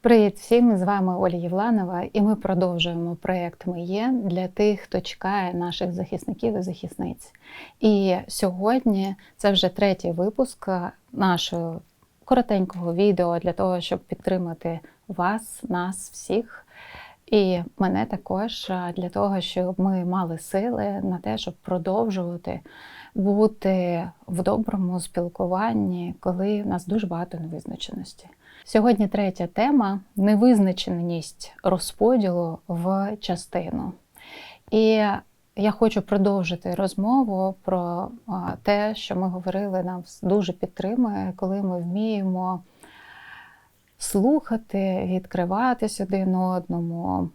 Привіт всім! З вами Оля Євланова, і ми продовжуємо проєкт Ми є для тих, хто чекає наших захисників і захисниць. І сьогодні це вже третій випуск нашого коротенького відео для того, щоб підтримати вас, нас, всіх. І мене також для того, щоб ми мали сили на те, щоб продовжувати бути в доброму спілкуванні, коли в нас дуже багато невизначеності. Сьогодні третя тема невизначеність розподілу в частину. І я хочу продовжити розмову про те, що ми говорили, нам дуже підтримує, коли ми вміємо слухати, відкриватись один одному,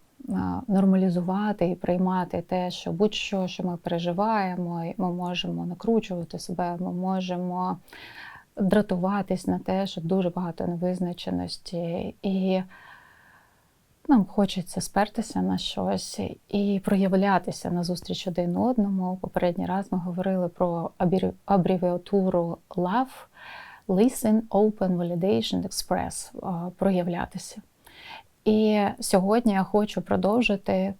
нормалізувати і приймати те, що будь-що, що ми переживаємо, ми можемо накручувати себе, ми можемо дратуватись на те, що дуже багато невизначеності, і нам хочеться спертися на щось і проявлятися на зустріч один одному. Попередній раз ми говорили про абревіатуру LOVE, Listen, Open, Validation, Express проявлятися. І сьогодні я хочу продовжити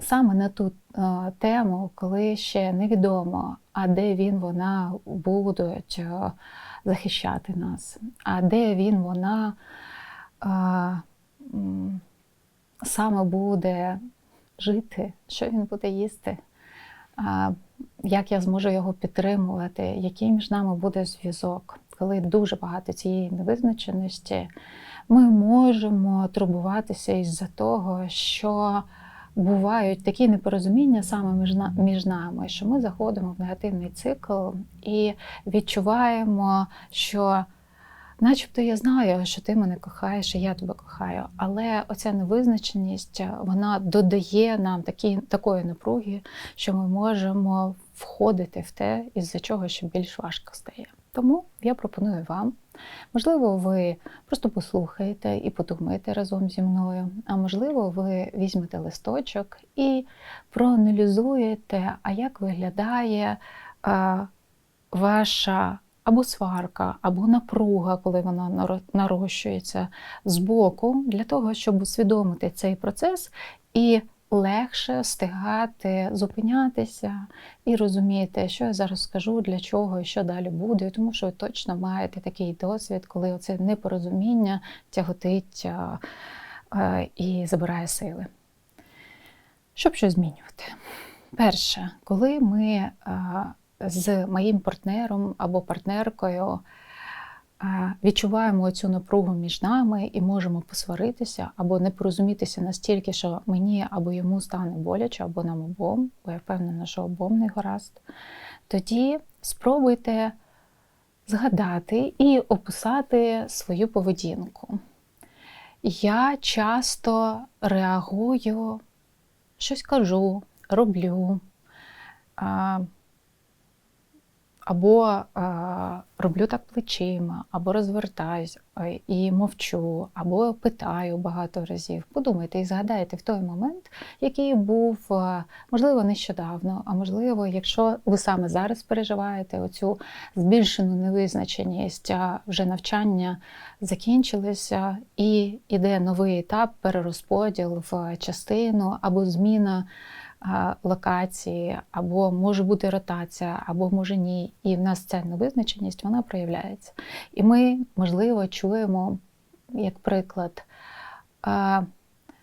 саме на ту тему, коли ще невідомо, а де він, вона будуть захищати нас, а де він, вона саме буде жити, що він буде їсти, як я зможу його підтримувати, який між нами буде зв'язок. Коли дуже багато цієї невизначеності, ми можемо турбуватися із-за того, що бувають такі непорозуміння саме між між нами, що ми заходимо в негативний цикл і відчуваємо, що, начебто, я знаю, що ти мене кохаєш, і я тебе кохаю. Але оця невизначеність вона додає нам такі, такої напруги, що ми можемо входити в те, із-за чого ще більш важко стає. Тому я пропоную вам. Можливо, ви просто послухаєте і подумаєте разом зі мною, а можливо, ви візьмете листочок і проаналізуєте, а як виглядає а, ваша або сварка, або напруга, коли вона нарощується з боку, для того, щоб усвідомити цей процес і легше встигати зупинятися і розуміти, що я зараз скажу, для чого і що далі буде, тому що ви точно маєте такий досвід, коли оце непорозуміння тяготить і забирає сили. Щоб щось змінювати. Перше, коли ми з моїм партнером або партнеркою відчуваємо цю напругу між нами і можемо посваритися або не порозумітися настільки, що мені або йому стане боляче, або нам обом, бо я впевнена, що обом не гаразд, тоді спробуйте згадати і описати свою поведінку. Я часто реагую, щось кажу, роблю або а, роблю так плечима, або розвертаюсь і мовчу, або питаю багато разів. Подумайте і згадайте в той момент, який був, можливо, нещодавно, а можливо, якщо ви саме зараз переживаєте оцю збільшену невизначеність, вже навчання закінчилися, і йде новий етап перерозподіл в частину або зміна локації, або може бути ротація, або може ні. І в нас ця невизначеність вона проявляється. І ми, можливо, чуємо, як приклад,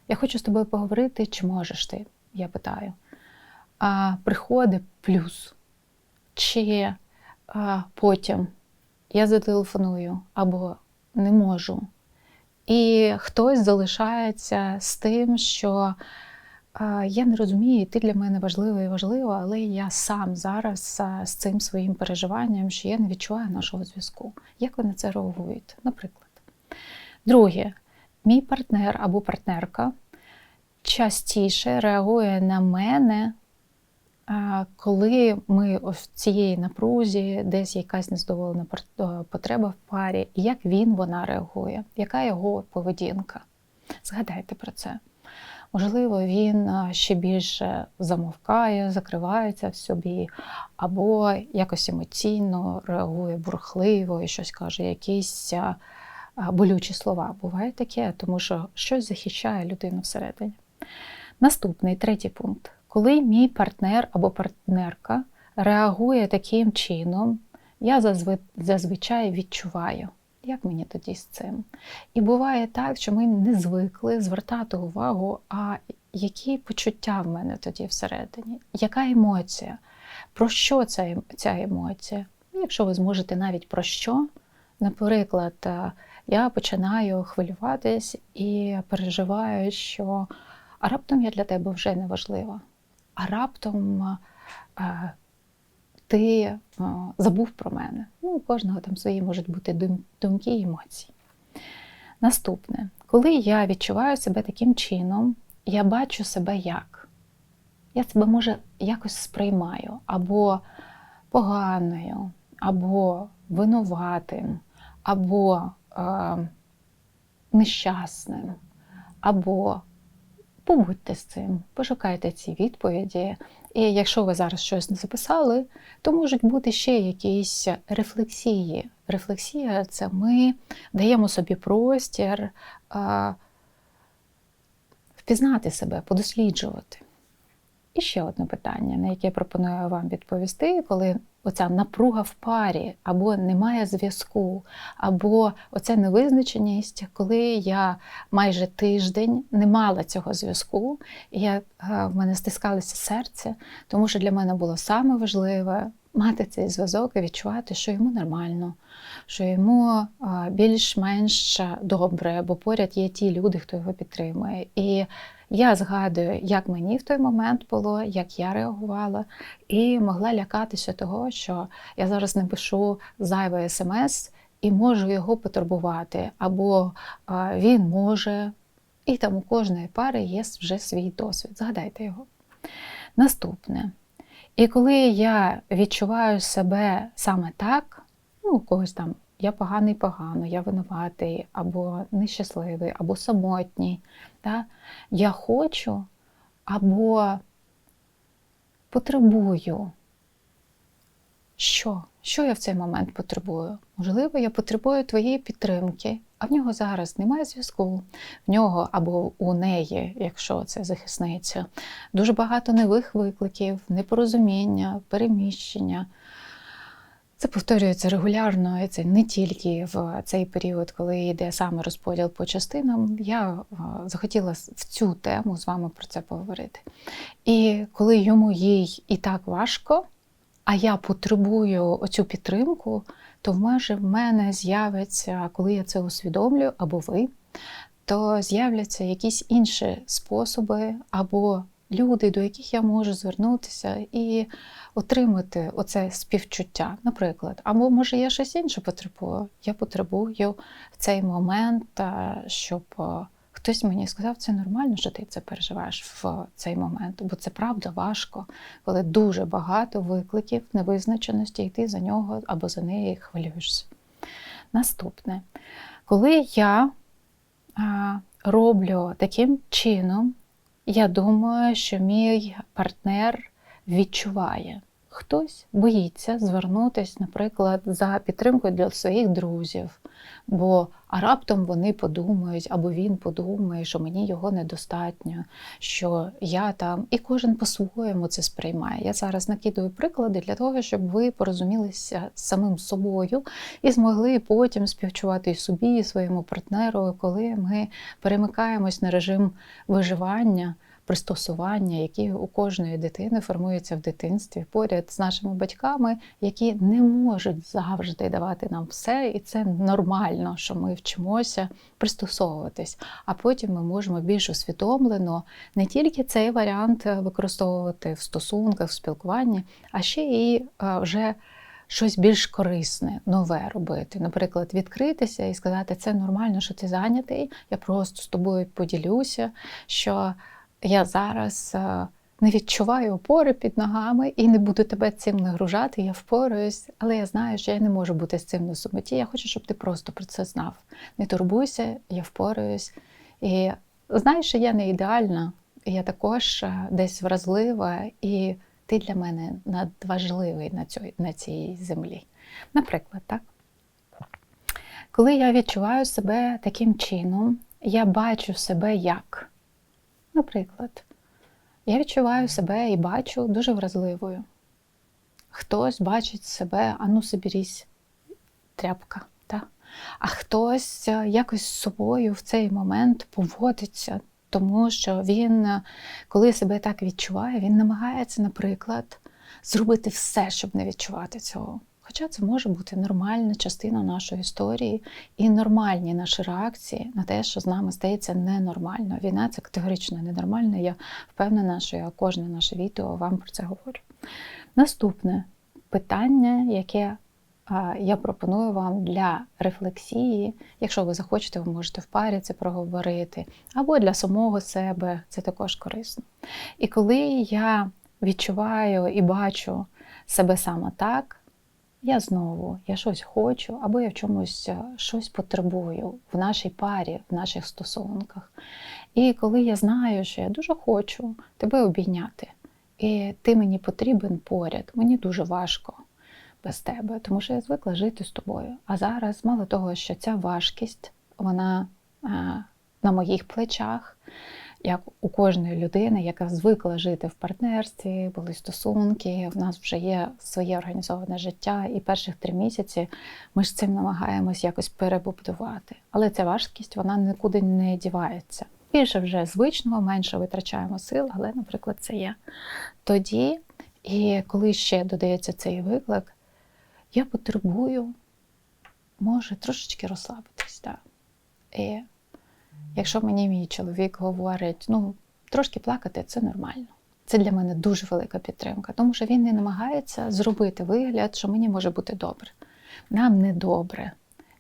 я хочу з тобою поговорити, чи можеш ти? Я питаю. А, Приходить плюс. Чи а, потім я зателефоную або не можу. І хтось залишається з тим, що я не розумію, ти для мене важливо і важливо, але я сам зараз з цим своїм переживанням, що я не відчуваю нашого зв'язку. Як ви на це реагуєте? Наприклад. Друге, мій партнер або партнерка частіше реагує на мене, коли ми в цієї напрузі, десь якась незадоволена потреба в парі, як він вона реагує, яка його поведінка. Згадайте про це. Можливо, він ще більше замовкає, закривається в собі, або якось емоційно реагує бурхливо і щось каже, якісь болючі слова. Буває таке, тому що щось захищає людину всередині. Наступний третій пункт. Коли мій партнер або партнерка реагує таким чином, я зазвичай відчуваю, як мені тоді з цим. І буває так, що ми не звикли звертати увагу, а які почуття в мене тоді всередині, яка емоція, про що ця, ем- ця емоція? Якщо ви зможете навіть про що, наприклад, е, я починаю хвилюватись і переживаю, що а раптом я для тебе вже не важлива, а раптом е, ти е, забув про мене. Ну, у кожного там свої можуть бути думки і емоції. Наступне, коли я відчуваю себе таким чином, я бачу себе як. Я себе може якось сприймаю або поганою, або винуватим, або е, нещасним, або побудьте з цим, пошукайте ці відповіді. І якщо ви зараз щось не записали, то можуть бути ще якісь рефлексії. Рефлексія це ми даємо собі простір а, впізнати себе, подосліджувати. І ще одне питання, на яке я пропоную вам відповісти, коли оця напруга в парі, або немає зв'язку, або оця невизначеність, коли я майже тиждень не мала цього зв'язку, і я, е, в мене стискалося серце, тому що для мене було саме важливе мати цей зв'язок і відчувати, що йому нормально, що йому е, більш-менш добре, бо поряд є ті люди, хто його підтримує. І я згадую, як мені в той момент було, як я реагувала, і могла лякатися того, що я зараз не пишу зайве смс і можу його потурбувати, або він може. І там у кожної пари є вже свій досвід. Згадайте його. Наступне. І коли я відчуваю себе саме так, ну, когось там я поганий погано, я винуватий, або нещасливий, або самотній. Да? Я хочу або потребую. Що? Що я в цей момент потребую? Можливо, я потребую твоєї підтримки, а в нього зараз немає зв'язку. В нього або у неї, якщо це захисниця, дуже багато нових викликів, непорозуміння, переміщення. Це повторюється регулярно, і це не тільки в цей період, коли йде саме розподіл по частинам. Я е, захотіла в цю тему з вами про це поговорити. І коли йому їй і так важко, а я потребую оцю підтримку, то може в мене з'явиться, коли я це усвідомлюю, або ви, то з'являться якісь інші способи або люди, до яких я можу звернутися і отримати оце співчуття, наприклад. Або може я щось інше потребую. Я потребую в цей момент, е, щоб е, хтось мені сказав, це нормально, що ти це переживаєш в цей момент, бо це правда важко, коли дуже багато викликів невизначеності, і ти за нього або за неї хвилюєшся. Наступне, коли я а, роблю таким чином, я думаю, що мій партнер відчуває. Хтось боїться звернутися, наприклад, за підтримкою для своїх друзів, бо а раптом вони подумають, або він подумає, що мені його недостатньо, що я там, і кожен по-своєму це сприймає. Я зараз накидаю приклади для того, щоб ви порозумілися з самим собою і змогли потім співчувати і собі, і своєму партнеру, коли ми перемикаємось на режим виживання пристосування, які у кожної дитини формуються в дитинстві поряд з нашими батьками, які не можуть завжди давати нам все, і це нормально, що ми вчимося пристосовуватись. А потім ми можемо більш усвідомлено не тільки цей варіант використовувати в стосунках, в спілкуванні, а ще і е, вже. Щось більш корисне, нове робити. Наприклад, відкритися і сказати, це нормально, що ти зайнятий. Я просто з тобою поділюся, що я зараз е, не відчуваю опори під ногами і не буду тебе цим нагружати, я впораюсь, але я знаю, що я не можу бути з цим на самоті. Я хочу, щоб ти просто про це знав. Не турбуйся, я впораюсь. І знай, що я не ідеальна, я також е, десь вразлива, і ти для мене надважливий на цій, на цій землі. Наприклад, так. Коли я відчуваю себе таким чином, я бачу себе як. Наприклад, я відчуваю себе і бачу дуже вразливою. Хтось бачить себе, а ну соберісь, тряпка. Та? А хтось е, якось з собою в цей момент поводиться, тому що він, е, коли себе так відчуває, він намагається, наприклад, зробити все, щоб не відчувати цього. Хоча це може бути нормальна частина нашої історії і нормальні наші реакції на те, що з нами стається ненормально. Війна це категорично ненормально. Я впевнена, що я кожне наше відео вам про це говорю. Наступне питання, яке я пропоную вам для рефлексії. Якщо ви захочете, ви можете в парі це проговорити, або для самого себе це також корисно. І коли я відчуваю і бачу себе саме так, я знову я щось хочу, або я в чомусь е, щось потребую в нашій парі, в наших стосунках. І коли я знаю, що я дуже хочу тебе обійняти, і ти мені потрібен поряд, мені дуже важко без тебе, тому що я звикла жити з тобою. А зараз, мало того, що ця важкість, вона е, на моїх плечах як у кожної людини, яка звикла жити в партнерстві, були стосунки, в нас вже є своє організоване життя, і перших три місяці ми ж цим намагаємось якось перебудувати. Але ця важкість вона нікуди не дівається. Більше вже звичного, менше витрачаємо сил, але, наприклад, це є. Тоді, і коли ще додається цей виклик, я потребую, може, трошечки розслабитись. І Якщо мені мій чоловік говорить, ну трошки плакати це нормально. Це для мене дуже велика підтримка, тому що він не намагається зробити вигляд, що мені може бути добре. Нам не добре,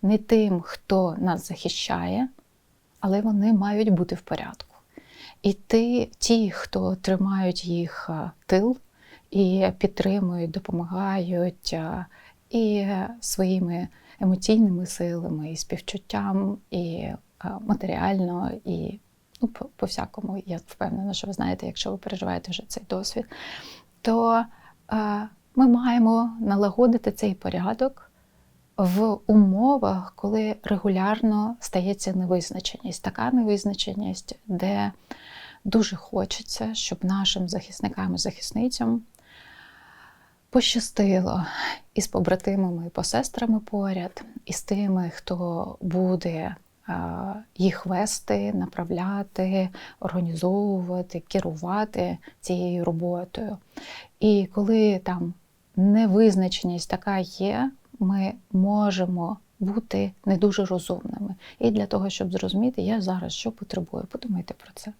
не тим, хто нас захищає, але вони мають бути в порядку. І ти, ті, хто тримають їх тил і підтримують, допомагають і своїми емоційними силами, і співчуттям, і матеріально і ну, по всякому. Я впевнена, що ви знаєте, якщо ви переживаєте вже цей досвід, то ми маємо налагодити цей порядок в умовах, коли регулярно стається невизначеність. Така невизначеність, де дуже хочеться, щоб нашим захисникам і захисницям пощастило із побратимами і посестрами поряд, і з тими, хто буде їх вести, направляти, організовувати, керувати цією роботою. І коли там невизначеність така є, ми можемо бути не дуже розумними. І для того, щоб зрозуміти, я зараз що потребую, подумайте про це.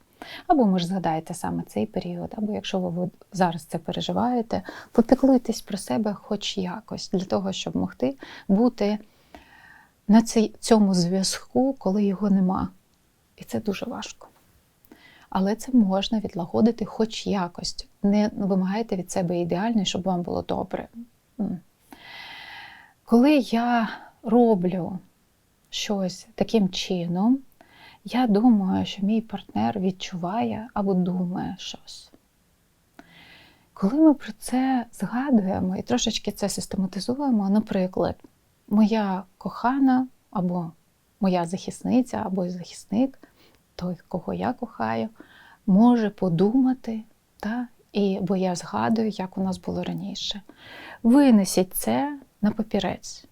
Або може згадаєте саме цей період, або якщо ви зараз це переживаєте, попіклуйтесь про себе хоч якось, для того, щоб могти бути на цьому зв'язку, коли його нема. І це дуже важко. Але це можна відлагодити хоч якось. Не вимагайте від себе ідеально, щоб вам було добре. Коли я роблю щось таким чином, я думаю, що мій партнер відчуває або думає щось. Коли ми про це згадуємо і трошечки це систематизуємо, наприклад, моя кохана, або моя захисниця, або захисник, той, кого я кохаю, може подумати, та, і, бо я згадую, як у нас було раніше. Винесіть це на папірець.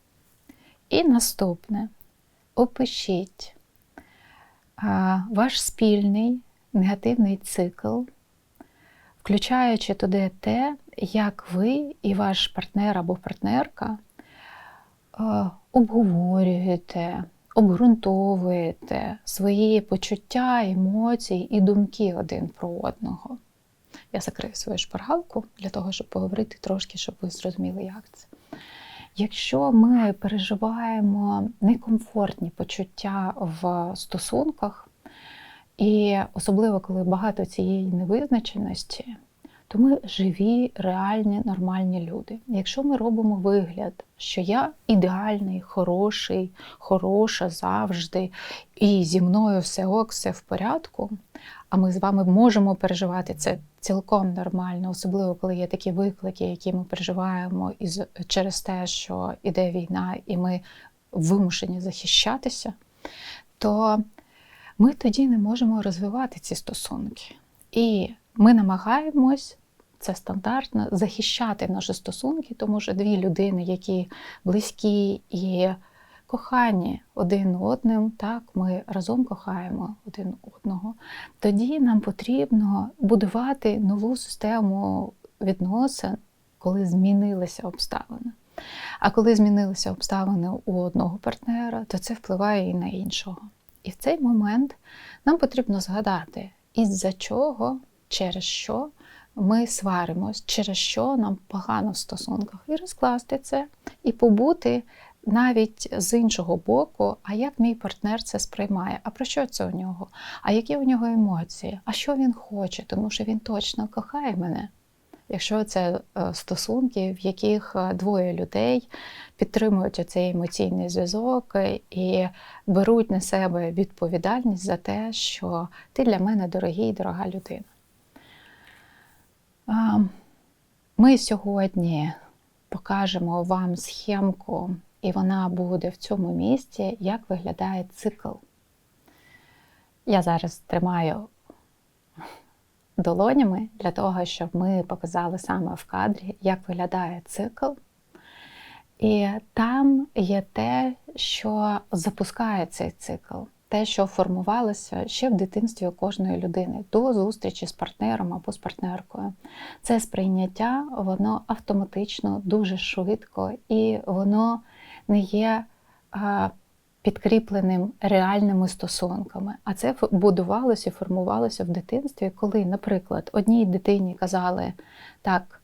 І наступне опишіть а, ваш спільний негативний цикл, включаючи туди те, як ви і ваш партнер або партнерка обговорюєте, обґрунтовуєте свої почуття, емоції і думки один про одного. Я закрию свою шпаргалку для того, щоб поговорити трошки, щоб ви зрозуміли, як це. Якщо ми переживаємо некомфортні почуття в стосунках, і особливо коли багато цієї невизначеності, то ми живі, реальні, нормальні люди. Якщо ми робимо вигляд, що я ідеальний, хороший, хороша завжди, і зі мною все ок, все в порядку, а ми з вами можемо переживати це цілком нормально, особливо коли є такі виклики, які ми переживаємо із через те, що іде війна, і ми вимушені захищатися, то ми тоді не можемо розвивати ці стосунки. І ми намагаємось, це стандартно, захищати наші стосунки, тому що дві людини, які близькі і кохані один одним, так, ми разом кохаємо один одного, тоді нам потрібно будувати нову систему відносин, коли змінилися обставини. А коли змінилися обставини у одного партнера, то це впливає і на іншого. І в цей момент нам потрібно згадати, із-за чого, через що ми сваримось, через що нам погано в стосунках, і розкласти це, і побути навіть з іншого боку, а як мій партнер це сприймає, а про що це у нього? А які у нього емоції? А що він хоче? Тому що він точно кохає мене. Якщо це е, стосунки, в яких е, двоє людей підтримують цей емоційний зв'язок е, і беруть на себе відповідальність за те, що ти для мене дорогий, і дорога людина. Ми сьогодні покажемо вам схемку, і вона буде в цьому місці, як виглядає цикл. Я зараз тримаю долонями для того, щоб ми показали саме в кадрі, як виглядає цикл. І там є те, що запускає цей цикл, те, що формувалося ще в дитинстві у кожної людини до зустрічі з партнером або з партнеркою. Це сприйняття, воно автоматично, дуже швидко, і воно не є підкріпленим реальними стосунками. А це будувалося і формувалося в дитинстві, коли, наприклад, одній дитині казали, так,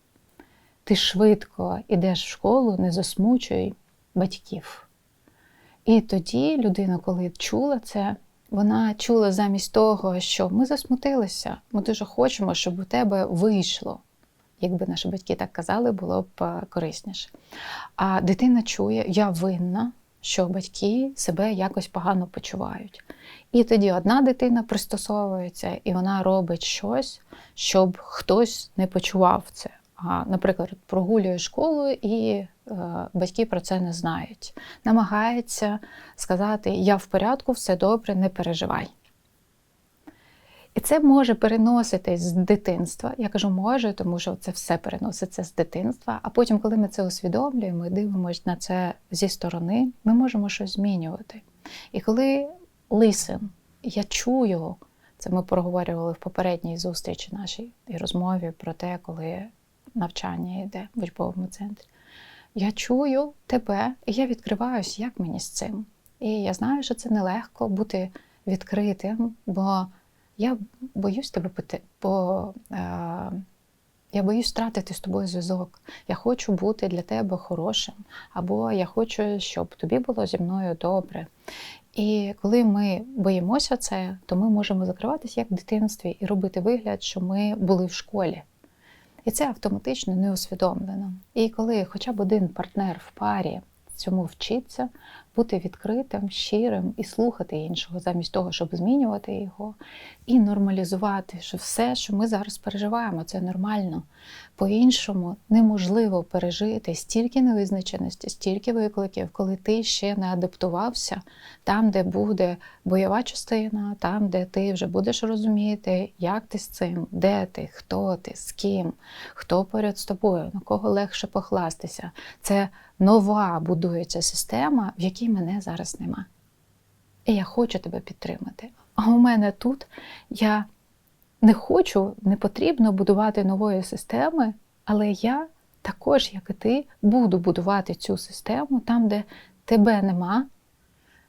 ти швидко йдеш в школу, не засмучуй батьків. І тоді людина, коли чула це, вона чула замість того, що ми засмутилися, ми дуже хочемо, щоб у тебе вийшло. Якби наші батьки так казали, було б е, корисніше. А дитина чує, я винна, що батьки себе якось погано почувають. І тоді одна дитина пристосовується і вона робить щось, щоб хтось не почував це. Наприклад, прогулює школу і е, батьки про це не знають. Намагається сказати: Я в порядку, все добре, не переживай. І це може переноситись з дитинства. Я кажу, може, тому що це все переноситься з дитинства. А потім, коли ми це усвідомлюємо і дивимося на це зі сторони, ми можемо щось змінювати. І коли listen, я чую, це ми проговорювали в попередній зустрічі нашій і розмові про те, коли навчання йде в учбовому центрі. Я чую тебе, і я відкриваюсь, як мені з цим. І я знаю, що це нелегко бути відкритим, бо я боюсь тебе пити, бо е, я боюсь втратити з тобою зв'язок. Я хочу бути для тебе хорошим, або я хочу, щоб тобі було зі мною добре. І коли ми боїмося це, то ми можемо закриватися як в дитинстві і робити вигляд, що ми були в школі. І це автоматично не усвідомлено. І коли хоча б один партнер в парі цьому вчиться, бути відкритим, щирим і слухати іншого, замість того, щоб змінювати його, і нормалізувати, що все, що ми зараз переживаємо, це нормально. По-іншому неможливо пережити стільки невизначеності, стільки викликів, коли ти ще не адаптувався там, де буде бойова частина, там, де ти вже будеш розуміти, як ти з цим, де ти, хто ти, з ким, хто поряд з тобою, на кого легше покластися. Це нова будується система, в якій мене зараз нема. І я хочу тебе підтримати. А у мене тут я не хочу, не потрібно будувати нової системи, але я також, як і ти, буду будувати цю систему там, де тебе нема.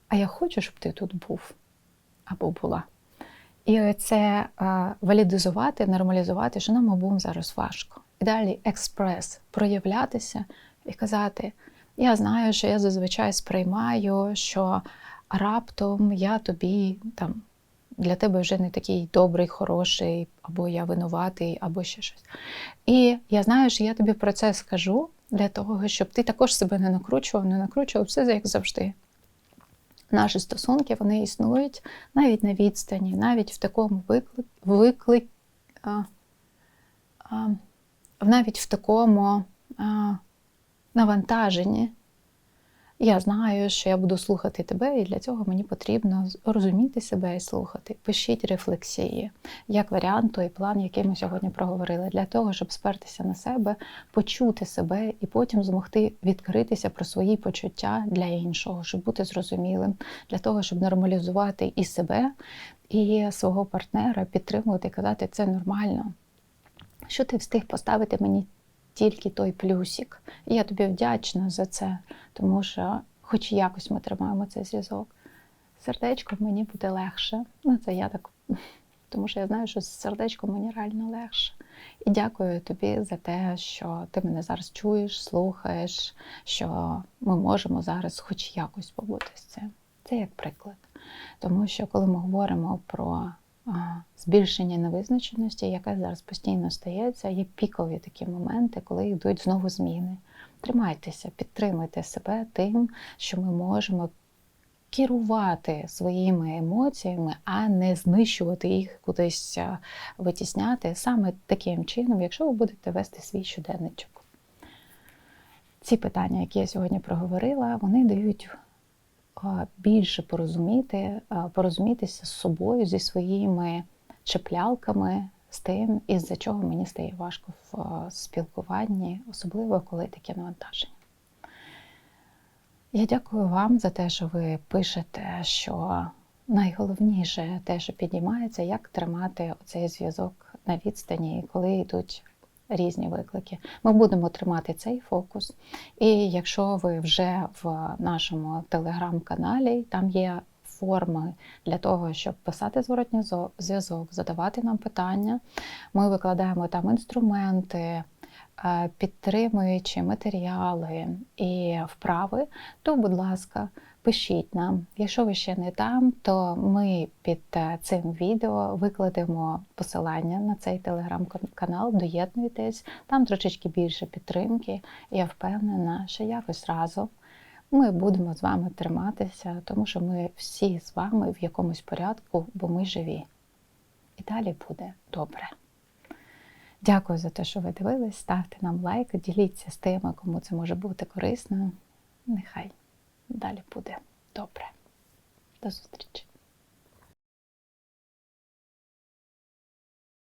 А я хочу, щоб ти тут був або була. І це валідизувати, нормалізувати, що нам обом зараз важко. І далі експрес, проявлятися і казати: я знаю, що я зазвичай сприймаю, що раптом я тобі там для тебе вже не такий добрий, хороший, або я винуватий, або ще щось. І я знаю, що я тобі про це скажу для того, щоб ти також себе не накручував, не накручував все як завжди. Наші стосунки вони існують навіть на відстані, навіть в такому виклик, виклик а, а, навіть в такому а, навантаженні, Я знаю, що я буду слухати тебе, і для цього мені потрібно розуміти себе і слухати. Пишіть рефлексії, як варіант, той план, який ми сьогодні проговорили, для того, щоб спертися на себе, почути себе і потім змогти відкритися про свої почуття для іншого, щоб бути зрозумілим, для того, щоб нормалізувати і себе, і свого партнера, підтримувати, казати, це нормально. Що ти встиг поставити мені тільки той плюсик. І я тобі вдячна за це, тому що, хоч якось ми тримаємо цей зв'язок, сердечком мені буде легше. Ну, це я так, тому що я знаю, що з сердечком мені реально легше. І дякую тобі за те, що ти мене зараз чуєш, слухаєш, що ми можемо зараз хоч якось побути з цим. Це як приклад. Тому що коли ми говоримо про збільшення невизначеності, яке зараз постійно стається, є пікові такі моменти, коли йдуть знову зміни. Тримайтеся, підтримуйте себе тим, що ми можемо керувати своїми емоціями, а не знищувати їх кудись витісняти саме таким чином, якщо ви будете вести свій щоденничок. Ці питання, які я сьогодні проговорила, вони дають більше порозуміти, порозумітися з собою, зі своїми чеплялками, з тим, із-за чого мені стає важко в спілкуванні, особливо коли таке навантаження. Я дякую вам за те, що ви пишете, що найголовніше те, що підіймається, як тримати цей зв'язок на відстані, коли йдуть різні виклики. Ми будемо тримати цей фокус. І якщо ви вже в нашому телеграм-каналі, там є форми для того, щоб писати зворотній зв'язок, задавати нам питання. Ми викладаємо там інструменти. Е, підтримуючи матеріали і вправи, то, будь ласка, пишіть нам. Якщо ви ще не там, то ми під е, цим відео викладемо посилання на цей телеграм-канал, доєднуйтесь, там трошечки більше підтримки. Я впевнена, що якось разом ми будемо з вами триматися, тому що ми всі з вами в якомусь порядку, бо ми живі. І далі буде добре. Дякую за те, що ви дивились. Ставте нам лайк, діліться з тими, кому це може бути корисно. Нехай далі буде добре. До зустрічі!